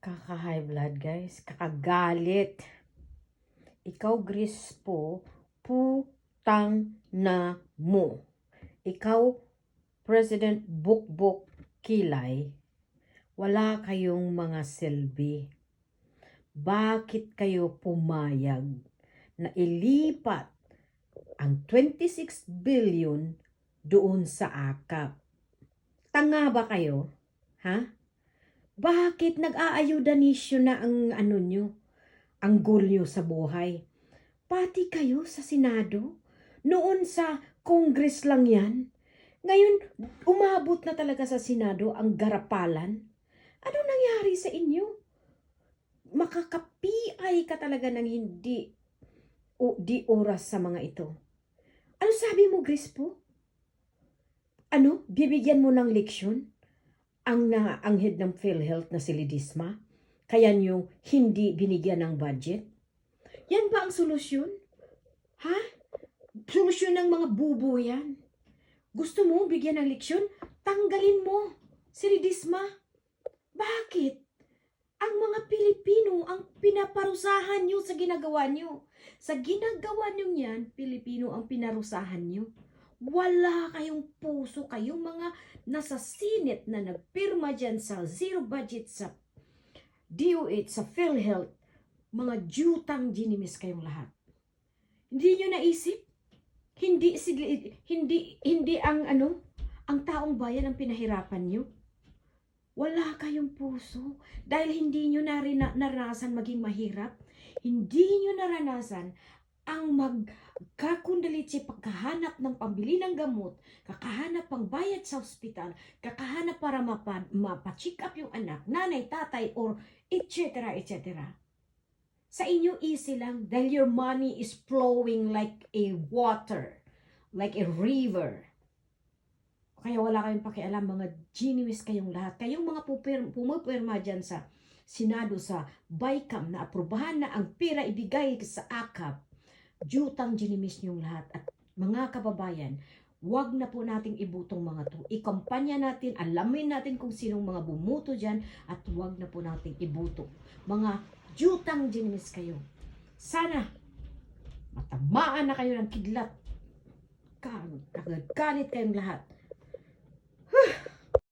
Kaka-high blood, guys. Kakagalit. Ikaw, Grispo, putang na mo. Ikaw, President Bukbok Kilay, wala kayong mga silbi. Bakit kayo pumayag na ilipat ang 26 billion doon sa akap? Tanga ba kayo? Ha? Bakit nag-aayudanisyo na ang ano nyo? Ang goal nyo sa buhay? Pati kayo sa Senado? Noon sa Congress lang yan? Ngayon, umabot na talaga sa Senado ang garapalan? Ano nangyari sa inyo? Makakapiay ka talaga ng hindi o di oras sa mga ito. Ano sabi mo, Grispo? Ano? Bibigyan mo ng leksyon? Ang na ang head ng PhilHealth na si Lidisma? Kaya niyo hindi binigyan ng budget? Yan ba ang solusyon? Ha? Solusyon ng mga bubo yan. Gusto mo bigyan ng leksyon? Tanggalin mo si Lidisma. Bakit? Ang mga Pilipino ang pinaparusahan nyo sa ginagawa nyo. Sa ginagawa nyo yan, Pilipino ang pinarusahan nyo. Wala kayong puso, kayong mga nasa sinit na nagpirma dyan sa zero budget sa DOH, sa PhilHealth, mga jutang ginimis kayong lahat. Hindi nyo naisip? Hindi, hindi, hindi ang ano, ang taong bayan ang pinahirapan nyo? Wala kayong puso dahil hindi nyo narina, naranasan maging mahirap. Hindi nyo naranasan ang magkakundalit si pagkahanap ng pambili ng gamot, kakahanap pang bayad sa ospital, kakahanap para mapa, mapacheck up yung anak, nanay, tatay, or etc. etc. Sa inyo easy lang dahil your money is flowing like a water, like a river. Kaya wala kayong pakialam, mga genius kayong lahat. Kayong mga pumupirma dyan sa Senado sa BICAM na aprubahan na ang pera ibigay sa AKAP, jutang genimis niyong lahat. At mga kababayan, wag na po nating ibutong mga to. Ikampanya natin, alamin natin kung sinong mga bumuto dyan at wag na po nating ibuto. Mga jutang genimis kayo. Sana matamaan na kayo ng kidlat. Kagagalit kayong lahat